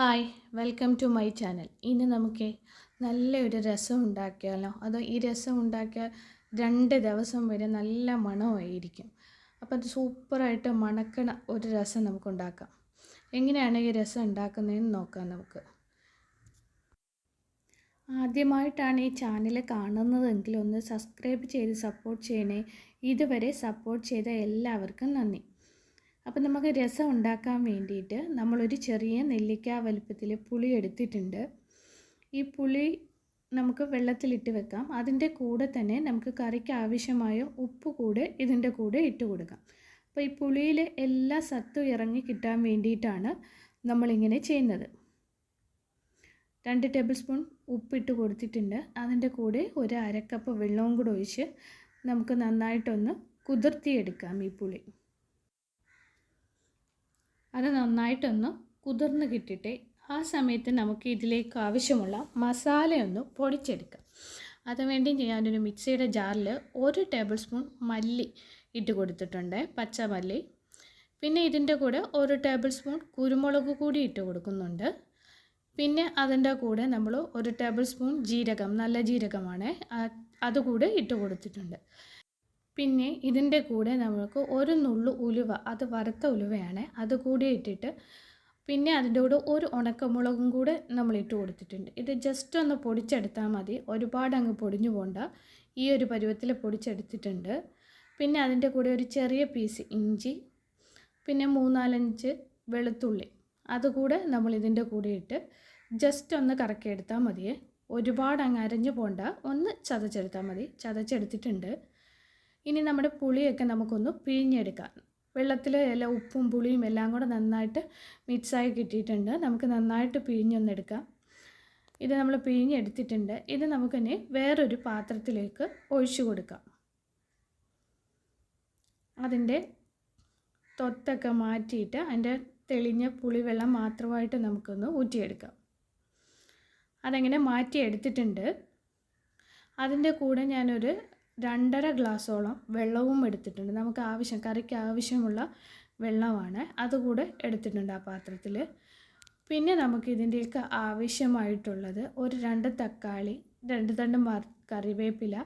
Hi welcome to my channel ഇന്ന് നമുക്ക് നല്ലൊരു രസം ഉണ്ടാക്കിയാലോ? അതോ ഈ രസം ഉണ്ടാക്കിയാൽ രണ്ട് ദിവസം വരെ നല്ല മണമായിരിക്കും. അപ്പോൾ അത് സൂപ്പറായിട്ട് മണക്കണ ഒരു രസം നമുക്ക് ഉണ്ടാക്കാം. എങ്ങനെയാണ് ഈ രസം ഉണ്ടാക്കുന്നതെന്ന് നോക്കാം നമുക്ക്. ആദ്യമായിട്ടാണ് ഈ ചാനൽ കാണുന്നതെങ്കിൽ ഒന്ന് സബ്സ്ക്രൈബ് ചെയ്ത് സപ്പോർട്ട് ചെയ്യണേ. ഇതുവരെ സപ്പോർട്ട് ചെയ്ത എല്ലാവർക്കും നന്ദി. അപ്പോൾ നമുക്ക് രസം ഉണ്ടാക്കാൻ വേണ്ടിയിട്ട് നമ്മളൊരു ചെറിയ നെല്ലിക്ക വലുപ്പത്തിൽ പുളി എടുത്തിട്ടുണ്ട്. ഈ പുളി നമുക്ക് വെള്ളത്തിലിട്ട് വെക്കാം. അതിന്റെ കൂടെ തന്നെ നമുക്ക് കറിക്ക് ആവശ്യമായ ഉപ്പ് കൂടെ ഇതിന്റെ കൂടെ ഇട്ട് കൊടുക്കാം. അപ്പോൾ ഈ പുളിയിൽ എല്ലാ സത്തും ഇറങ്ങി കിട്ടാൻ വേണ്ടിയിട്ടാണ് നമ്മളിങ്ങനെ ചെയ്യുന്നത്. രണ്ട് ടേബിൾ സ്പൂൺ ഉപ്പിട്ട് കൊടുത്തിട്ടുണ്ട്. അതിന്റെ കൂടെ ഒരു അരക്കപ്പ് വെള്ളവും കൂടെ ഒഴിച്ച് നമുക്ക് നന്നായിട്ടൊന്ന് കുതിർത്തിയെടുക്കാം ഈ പുളി. അത് നന്നായിട്ടൊന്ന് കുതിർന്ന് കിട്ടിയിട്ട് ആ സമയത്ത് നമുക്ക് ഇതിലേക്ക് ആവശ്യമുള്ള മസാലയൊന്ന് പൊടിച്ചെടുക്കാം. അതുവേണ്ടി ഞാനൊരു മിക്സിയുടെ ജാറിൽ ഒരു ടേബിൾ സ്പൂൺ മല്ലി ഇട്ട് കൊടുത്തിട്ടുണ്ട് പച്ചമല്ലി പിന്നെ ഇതിന്റെ കൂടെ ഒരു ടേബിൾ സ്പൂൺ കുരുമുളക് കൂടി ഇട്ട് കൊടുക്കുന്നുണ്ട്. പിന്നെ അതിന്റെ കൂടെ നമ്മൾ ഒരു ടേബിൾ സ്പൂൺ ജീരകം നല്ല ജീരകമാണ്. അതുകൂടെ ഇട്ട് കൊടുത്തിട്ടുണ്ട്. പിന്നെ ഇതിന്റെ കൂടെ നമുക്ക് ഒരു നുള്ളു ഉലുവ അത് വറുത്ത ഉലുവയാണ് അത് കൂടി ഇട്ടിട്ട് പിന്നെ അതിന്റെ കൂടെ ഒരു ഉണക്കമുളകും കൂടെ നമ്മൾ ഇട്ട് കൊടുത്തിട്ടുണ്ട്. ഇത് ജസ്റ്റ് ഒന്ന് പൊടിച്ചെടുത്താൽ മതി. ഒരുപാട് അങ്ങ് പൊടിഞ്ഞു പോണ്ട. ഈ ഒരു പരുവത്തിൽ പൊടിച്ചെടുത്തിട്ടുണ്ട്. പിന്നെ അതിന്റെ കൂടെ ഒരു ചെറിയ പീസ് ഇഞ്ചി പിന്നെ മൂന്നാലഞ്ച് വെളുത്തുള്ളി അതുകൂടെ നമ്മൾ ഇതിന്റെ കൂടെ ഇട്ട് ജസ്റ്റ് ഒന്ന് കറക്കിയെടുത്താൽ മതിയേ. ഒരുപാട് അങ്ങ് അരഞ്ഞു പോണ്ട. ഒന്ന് ചതച്ചെടുത്താൽ മതി. ചതച്ചെടുത്തിട്ടുണ്ട്. ഇനി നമ്മുടെ പുളിയൊക്കെ നമുക്കൊന്ന് പിഴിഞ്ഞെടുക്കാം. വെള്ളത്തിൽ എല്ലാം ഉപ്പും പുളിയും എല്ലാം കൂടെ നന്നായിട്ട് മിക്സായി കിട്ടിയിട്ടുണ്ട്. നമുക്ക് നന്നായിട്ട് പിഴിഞ്ഞൊന്നെടുക്കാം. ഇത് നമ്മൾ പിഴിഞ്ഞെടുത്തിട്ടുണ്ട്. ഇത് നമുക്കിനി വേറൊരു പാത്രത്തിലേക്ക് ഒഴിച്ചു കൊടുക്കാം. അതിന്റെ തൊത്തൊക്കെ മാറ്റിയിട്ട് അതിന്റെ തെളിഞ്ഞ പുളിവെള്ളം മാത്രമായിട്ട് നമുക്കൊന്ന് ഊറ്റിയെടുക്കാം. അതെങ്ങനെ മാറ്റിയെടുത്തിട്ടുണ്ട്? അതിന്റെ കൂടെ ഞാനൊരു രണ്ടര ഗ്ലാസ്സോളം വെള്ളവും എടുത്തിട്ടുണ്ട്. നമുക്ക് ആവശ്യം കറിക്ക് ആവശ്യമുള്ള വെള്ളമാണ്. അതുകൂടെ എടുത്തിട്ടുണ്ട് ആ പാത്രത്തിൽ പിന്നെ നമുക്ക് ഇതിന്റെയൊക്കെ ആവശ്യമായിട്ടുള്ളത് ഒരു രണ്ട് തക്കാളി രണ്ട് തണ്ട് കറിവേപ്പില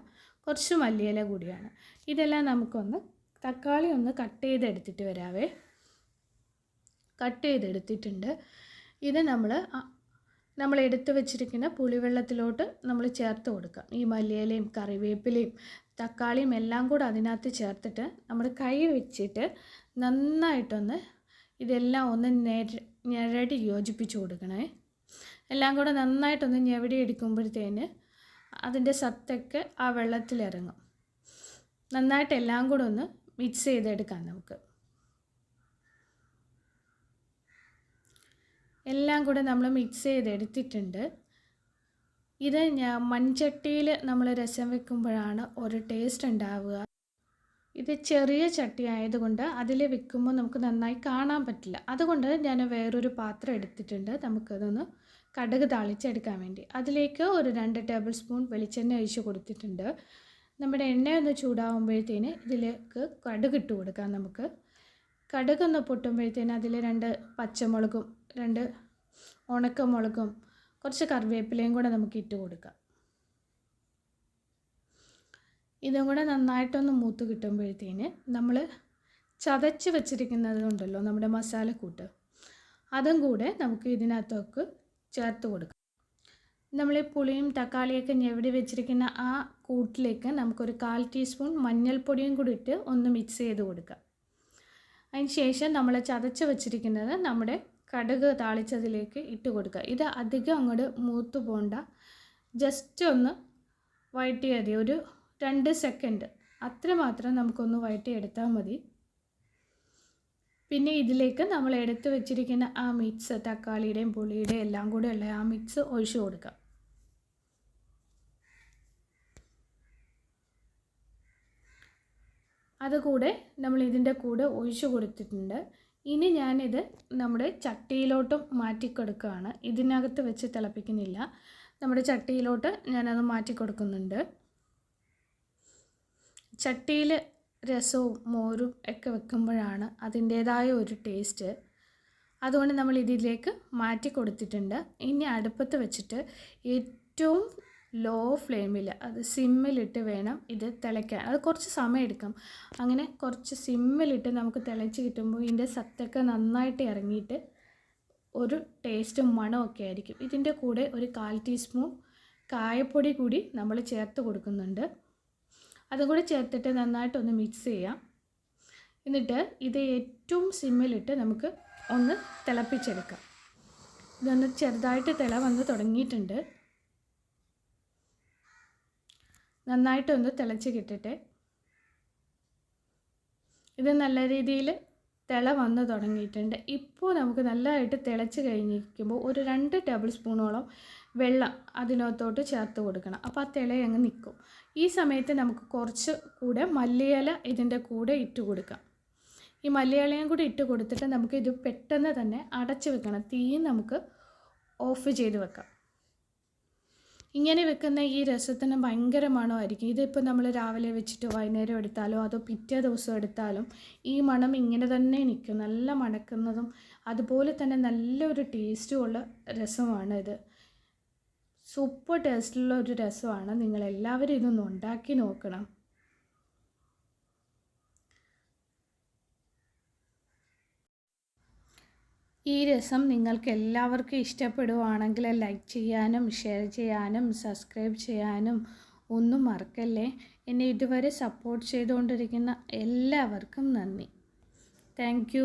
കുറച്ച് മല്ലിയില കൂടിയാണ്. ഇതെല്ലാം നമുക്കൊന്ന് തക്കാളി ഒന്ന് കട്ട് ചെയ്തെടുത്തിട്ട് വരാവേ. കട്ട് ചെയ്തെടുത്തിട്ടുണ്ട്. ഇത് നമ്മൾ നമ്മൾ എടുത്തു വെച്ചിരിക്കുന്ന പുളിവെള്ളത്തിലോട്ട് നമ്മൾ ചേർത്ത് കൊടുക്കാം ഈ മല്ലിയിലയും കറിവേപ്പിലയും തക്കാളിയും എല്ലാം കൂടെ അതിനകത്ത് ചേർത്തിട്ട് നമ്മൾ കൈ വെച്ചിട്ട് നന്നായിട്ടൊന്ന് ഇതെല്ലാം ഒന്ന് ഞരടി യോജിപ്പിച്ച് കൊടുക്കണേ. എല്ലാം കൂടെ നന്നായിട്ടൊന്ന് ഞെവടി എടുക്കുമ്പോഴത്തേന് അതിന്റെ സത്തൊക്കെ ആ വെള്ളത്തിലിറങ്ങും. നന്നായിട്ട് എല്ലാം കൂടെ ഒന്ന് മിക്സ് ചെയ്തെടുക്കാം നമുക്ക്. എല്ലാം കൂടെ നമ്മൾ മിക്സ് ചെയ്തെടുത്തിട്ടുണ്ട്. ഇത് ഞാൻ മൺചട്ടിയിൽ നമ്മൾ രസം വെക്കുമ്പോഴാണ് ഒരു ടേസ്റ്റ് ഉണ്ടാവുക. ഇത് ചെറിയ ചട്ടി ആയതുകൊണ്ട് അതിൽ വെക്കുമ്പോൾ നമുക്ക് നന്നായി കാണാൻ പറ്റില്ല. അതുകൊണ്ട് ഞാൻ വേറൊരു പാത്രം എടുത്തിട്ടുണ്ട്. നമുക്കതൊന്ന് കടുക് താളിച്ചെടുക്കാൻ വേണ്ടി. അതിലേക്ക് ഒരു രണ്ട് ടേബിൾ സ്പൂൺ വെളിച്ചെണ്ണ ഒഴിച്ച് കൊടുത്തിട്ടുണ്ട്. നമ്മുടെ എണ്ണയൊന്ന് ഒന്ന് ചൂടാകുമ്പോഴത്തേന് ഇതിലേക്ക് കടുക് ഇട്ട് കൊടുക്കാം നമുക്ക്. കടുകൊന്ന് പൊട്ടുമ്പോഴത്തേന് അതിൽ രണ്ട് പച്ചമുളകും രണ്ട് ഉണക്കമുളകും കുറച്ച് കറിവേപ്പിലയും കൂടെ നമുക്ക് ഇട്ട് കൊടുക്കാം. ഇതും കൂടെ നന്നായിട്ടൊന്ന് മൂത്ത് കിട്ടുമ്പോഴത്തേന് നമ്മൾ ചതച്ച് വെച്ചിരിക്കുന്നതുണ്ടല്ലോ നമ്മുടെ മസാലക്കൂട്ട് അതും കൂടെ നമുക്ക് ഇതിനകത്തൊക്കെ ചേർത്ത് കൊടുക്കാം. നമ്മൾ ഈ പുളിയും തക്കാളിയൊക്കെ ഞെവിടി വെച്ചിരിക്കുന്ന ആ കൂട്ടിലേക്ക് നമുക്കൊരു കാൽ ടീസ്പൂൺ മഞ്ഞൾപ്പൊടിയും കൂടി ഇട്ട് ഒന്ന് മിക്സ് ചെയ്ത് കൊടുക്കാം. അതിന് ശേഷം നമ്മൾ ചതച്ച് വെച്ചിരിക്കുന്നത് നമ്മുടെ കടുക് താളിച്ചതിലേക്ക് ഇട്ട് കൊടുക്കുക. ഇത് അധികം അങ്ങോട്ട് മൂത്ത് പോണ്ട. ജസ്റ്റ് ഒന്ന് വഴറ്റിയാൽ മതി. ഒരു രണ്ട് സെക്കൻഡ് അത്രമാത്രം നമുക്കൊന്ന് വഴറ്റിയെടുത്താൽ മതി. പിന്നെ ഇതിലേക്ക് നമ്മൾ എടുത്തു വെച്ചിരിക്കുന്ന ആ മിക്സ് തക്കാളിയുടെയും പുളിയുടെയും എല്ലാം കൂടെ ഉള്ള ആ മിക്സ് ഒഴിച്ചു കൊടുക്കാം അതുകൂടെ നമ്മൾ ഇതിന്റെ കൂടെ ഒഴിച്ചു കൊടുത്തിട്ടുണ്ട്. ഇനി ഞാനിത് നമ്മുടെ ചട്ടിയിലോട്ടും മാറ്റിക്കൊടുക്കുകയാണ്. ഇതിനകത്ത് വെച്ച് തിളപ്പിക്കുന്നില്ല. നമ്മുടെ ചട്ടിയിലോട്ട് ഞാനത് മാറ്റി കൊടുക്കുന്നുണ്ട് ചട്ടിയിൽ രസവും മോരും ഒക്കെ വെക്കുമ്പോഴാണ് അതിന്റേതായ ഒരു ടേസ്റ്റ്. അതുകൊണ്ട് നമ്മൾ ഇതിലേക്ക് മാറ്റി കൊടുത്തിട്ടുണ്ട് ഇനി അടുപ്പത്ത് വെച്ചിട്ട് ഏറ്റവും ലോ ഫ്ലെയിമിൽ അത് സിമ്മിലിട്ട് വേണം ഇത് തിളയ്ക്കാൻ. അത് കുറച്ച് സമയം എടുക്കും. അങ്ങനെ കുറച്ച് സിമ്മിലിട്ട് നമുക്ക് തിളച്ച് കിട്ടുമ്പോൾ ഇതിന്റെ സത്തൊക്കെ നന്നായിട്ട് ഇറങ്ങിയിട്ട് ഒരു ടേസ്റ്റും മണമൊക്കെ ആയിരിക്കും. ഇതിന്റെ കൂടെ ഒരു കാൽ ടീസ്പൂൺ കായപ്പൊടി കൂടി നമ്മൾ ചേർത്ത് കൊടുക്കുന്നുണ്ട്. അതും കൂടി ചേർത്തിട്ട് നന്നായിട്ടൊന്ന് മിക്സ് ചെയ്യാം. എന്നിട്ട് ഇത് ഏറ്റവും സിമ്മിലിട്ട് നമുക്ക് ഒന്ന് തിളപ്പിച്ചെടുക്കാം. ഇതൊന്ന് ചെറുതായിട്ട് തിള വന്ന് തുടങ്ങിയിട്ടുണ്ട്. നന്നായിട്ടൊന്ന് തിളച്ച് കിട്ടട്ടെ ഇത് നല്ല രീതിയിൽ തിള വന്ന് തുടങ്ങിയിട്ടുണ്ട്. ഇപ്പോൾ നമുക്ക് നല്ലതായിട്ട് തിളച്ച് കഴിഞ്ഞിരിക്കുമ്പോൾ ഒരു രണ്ട് ടേബിൾ സ്പൂണോളം വെള്ളം അതിനകത്തോട്ട് ചേർത്ത് കൊടുക്കണം. അപ്പോൾ ആ തിള അങ്ങ് നിൽക്കും. ഈ സമയത്ത് നമുക്ക് കുറച്ച് കൂടെ മല്ലിയില ഇതിന്റെ കൂടെ ഇട്ട് കൊടുക്കാം. ഈ മല്ലിയിലയും കൂടി ഇട്ട് കൊടുത്തിട്ട് നമുക്ക് ഇത് പെട്ടെന്ന് തന്നെ അടച്ച് വെക്കണം. തീ നമുക്ക് ഓഫ് ചെയ്ത് വെക്കാം. ഇങ്ങനെ വെക്കുന്ന ഈ രസത്തിന് ഭയങ്കര മണമായിരിക്കും ഇതിപ്പോൾ നമ്മൾ രാവിലെ വെച്ചിട്ട് വൈകുന്നേരം എടുത്താലോ അതോ പിറ്റേ ദിവസം എടുത്താലും ഈ മണം ഇങ്ങനെ തന്നെ നിൽക്കും നല്ല മണക്കുന്നതും അതുപോലെ തന്നെ നല്ലൊരു ടേസ്റ്റുമുള്ള രസമാണ് ഇത്. സൂപ്പർ ടേസ്റ്റുള്ള ഒരു രസമാണ്. നിങ്ങളെല്ലാവരും ഇതൊന്ന് ഉണ്ടാക്കി നോക്കണം. ഈ രസം നിങ്ങൾക്ക് എല്ലാവർക്കും ഇഷ്ടപ്പെടുവാണെങ്കിൽ ലൈക്ക് ചെയ്യാനും ഷെയർ ചെയ്യാനും സബ്സ്ക്രൈബ് ചെയ്യാനും ഒന്നും മറക്കല്ലേ? എന്നെ ഇതുവരെ സപ്പോർട്ട് ചെയ്തുകൊണ്ടിരിക്കുന്ന എല്ലാവർക്കും നന്ദി. താങ്ക്